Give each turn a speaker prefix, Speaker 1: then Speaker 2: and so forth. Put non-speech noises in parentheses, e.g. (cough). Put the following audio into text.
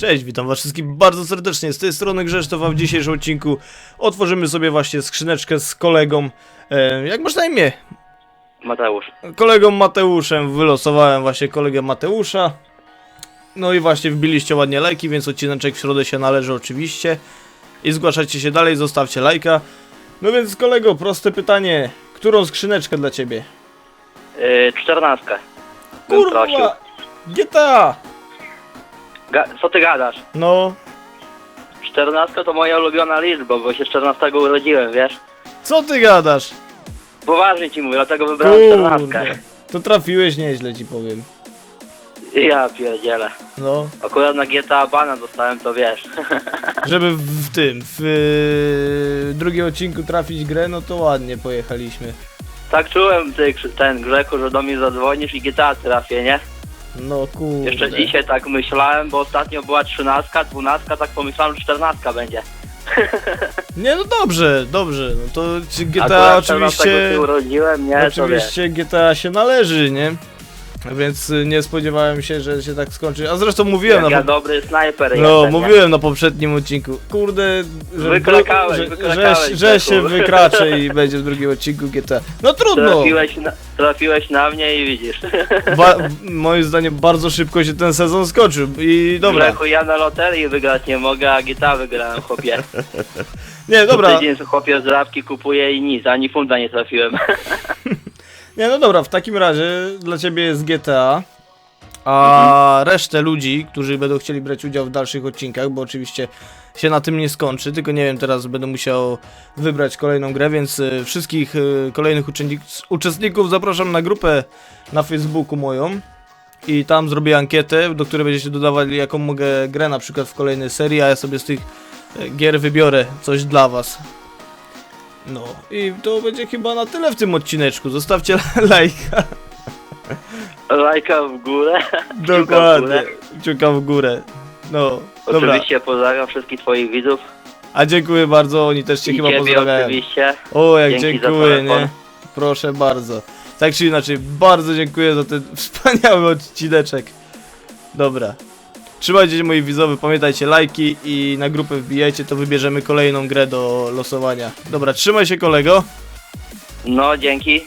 Speaker 1: Cześć, witam was wszystkich bardzo serdecznie. Z tej strony Grzesztof, a w dzisiejszym odcinku otworzymy sobie właśnie skrzyneczkę z kolegą. E, jak masz na imię?
Speaker 2: Mateusz.
Speaker 1: Kolegą Mateuszem. Wylosowałem właśnie kolegę Mateusza. No i właśnie wbiliście ładnie lajki, więc odcineczek w środę się należy oczywiście. I zgłaszajcie się dalej, zostawcie lajka. No więc kolego, proste pytanie. Którą skrzyneczkę dla ciebie?
Speaker 2: Yy, czternastka. Bym prosił.
Speaker 1: Kurwa! GTA!
Speaker 2: Ga co ty gadasz?
Speaker 1: No,
Speaker 2: Czternastka to moja ulubiona liczba, bo się 14 urodziłem, wiesz?
Speaker 1: co ty gadasz?
Speaker 2: Poważnie ci mówię, dlatego wybrałem czternastkę.
Speaker 1: Kurde, to trafiłeś nieźle ci powiem.
Speaker 2: Ja pierdzielę.
Speaker 1: No,
Speaker 2: Akurat na GTA bana dostałem, to wiesz. (laughs)
Speaker 1: żeby w, w tym, w yy, drugim odcinku trafić grę, no to ładnie pojechaliśmy.
Speaker 2: tak czułem, ty, Krzy- ten Grzeku, że do mnie zadzwonisz i GTA trafię, nie?
Speaker 1: No kurde.
Speaker 2: Jeszcze dzisiaj tak myślałem, bo ostatnio była 13, 12, tak pomyślałem, że 14 będzie. (laughs)
Speaker 1: Nie, no dobrze, dobrze, no to GTA
Speaker 2: Akurat 14
Speaker 1: oczywiście,
Speaker 2: się urodziłem, nie?
Speaker 1: Oczywiście GTA się należy, nie? (laughs) Więc y, nie spodziewałem się, że się tak skończy. A zresztą mówiłem
Speaker 2: Jak
Speaker 1: na
Speaker 2: ja dobry snajper
Speaker 1: No,
Speaker 2: jestem, nie?
Speaker 1: mówiłem na poprzednim odcinku. Kurde, że,
Speaker 2: Wykrakałeś,
Speaker 1: że, że,
Speaker 2: wykrakałeś,
Speaker 1: że, że się
Speaker 2: Grzechu.
Speaker 1: wykraczę i (laughs) będzie w drugim odcinku GTA. No trudno.
Speaker 2: Trafiłeś na, trafiłeś na mnie i widzisz. (laughs)
Speaker 1: Ba moim zdaniem bardzo szybko się ten sezon skończył i dobra.
Speaker 2: Grzechu, ja na loterii wygrać nie mogę, a gitarę wygrałem, chłopie.
Speaker 1: Nie,
Speaker 2: Dobra.
Speaker 1: dobra.
Speaker 2: Tydzień chłopie z rabki kupuję i nic, ani funda nie trafiłem.
Speaker 1: Nie, no dobra, w takim razie dla ciebie jest GTA. A resztę ludzi, którzy będą chcieli brać udział w dalszych odcinkach, bo oczywiście się na tym nie skończy, tylko nie wiem, teraz będę musiał wybrać kolejną grę, więc y, wszystkich y, kolejnych uczestnik- uczestników zapraszam na grupę na Facebooku moją i tam zrobię ankietę, do której będziecie dodawali jaką mogę grę na przykład w kolejnej serii, a ja sobie z tych y, gier wybiorę coś dla was. No i to będzie chyba na tyle w tym odcineczku. Zostawcie (laughs) lajka.
Speaker 2: Lajka w górę. (laughs)
Speaker 1: Dokładnie. Kciuka w górę. No, dobra.
Speaker 2: Oczywiście pozdrawiam wszystkich twoich widzów.
Speaker 1: A dziękuję bardzo, oni też cię
Speaker 2: I
Speaker 1: chyba
Speaker 2: ciebie
Speaker 1: pozdrawiają.
Speaker 2: oczywiście.
Speaker 1: O, jak
Speaker 2: Dzięki za
Speaker 1: dziękuję,
Speaker 2: telefon.
Speaker 1: nie? Proszę bardzo. Tak czy inaczej, bardzo dziękuję za ten (laughs) wspaniały odcineczek. Dobra. Trzymajcie się moi widzowie, pamiętajcie lajki i na grupę wbijajcie, to wybierzemy kolejną grę do losowania. Dobra, trzymaj się kolego.
Speaker 2: No, dzięki.